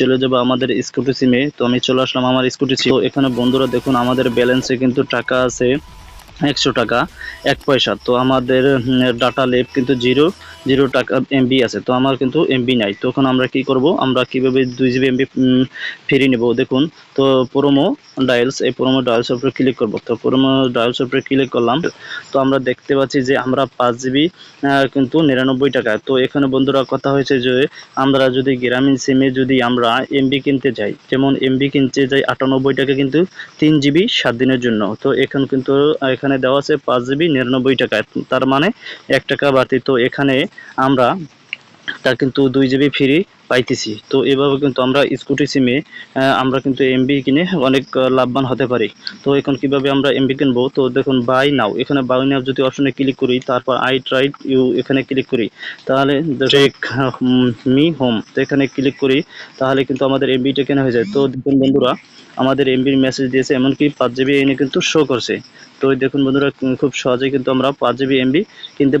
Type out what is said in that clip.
চলে যাব আমাদের স্কুটি সিমে তো আমি চলে আসলাম আমার স্কুটি সিম এখানে বন্ধুরা দেখুন, আমাদের ব্যালেন্সে কিন্তু টাকা আছে। একশো টাকা, এক পয়সা। তো আমাদের ডাটা লেপ কিন্তু জিরো জিরো টাকা এমবি আছে। তো আমার কিন্তু এমবি নাই। তখন আমরা কি করব? আমরা কীভাবে দুই জিবি এমবি ফ্রি নেব? দেখুন, তো প্রোমো ডায়ালস এই প্রোমো ডায়ালসের উপরে ক্লিক করব। তো প্রোমো ডায়ালসের উপরে ক্লিক করলাম। তো আমরা দেখতে পাচ্ছি যে আমরা পাঁচ জিবি কিন্তু নিরানব্বই টাকা। তো এখানে বন্ধুরা কথা হয়েছে যে আমরা যদি গ্রামীণ সিমে যদি আমরা এমবি কিনতে যাই, যেমন এমবি কিনতে যাই আটানব্বই টাকা কিন্তু তিন জিবি সাত দিনের জন্য। তো এখন কিন্তু এখানে দেওয়া আছে পাঁচ জিবি নিরানব্বই টাকায়। তার মানে এক টাকা বাড়তি তো এখানে আমরা তার কিন্তু দুই জিবি ফ্রি পাইতেছি। তো এভাবে কিন্তু আমরা স্কুটি সিমে আমরা কিন্তু এমবি কিনে অনেক লাভবান হতে পারি। তো এখন কীভাবে আমরা এমবি কিনবো? তো দেখুন বাই নাও এখানে বাই নাও যদি অপশনে ক্লিক করি তারপর আই ট্রাইড ইউ এখানে ক্লিক করি। তাহলে টেক মি হোম তো এখানে ক্লিক করি তাহলে কিন্তু আমাদের এমবিটা কেনা হয়ে যায়। তো দেখুন বন্ধুরা আমাদের এমবির মেসেজ দিয়েছে এমনকি পাঁচ জিবি এনে কিন্তু শো করছে। তো দেখুন বন্ধুরা খুব সহজেই কিন্তু আমরা পাঁচ জিবি এমবি কিনতে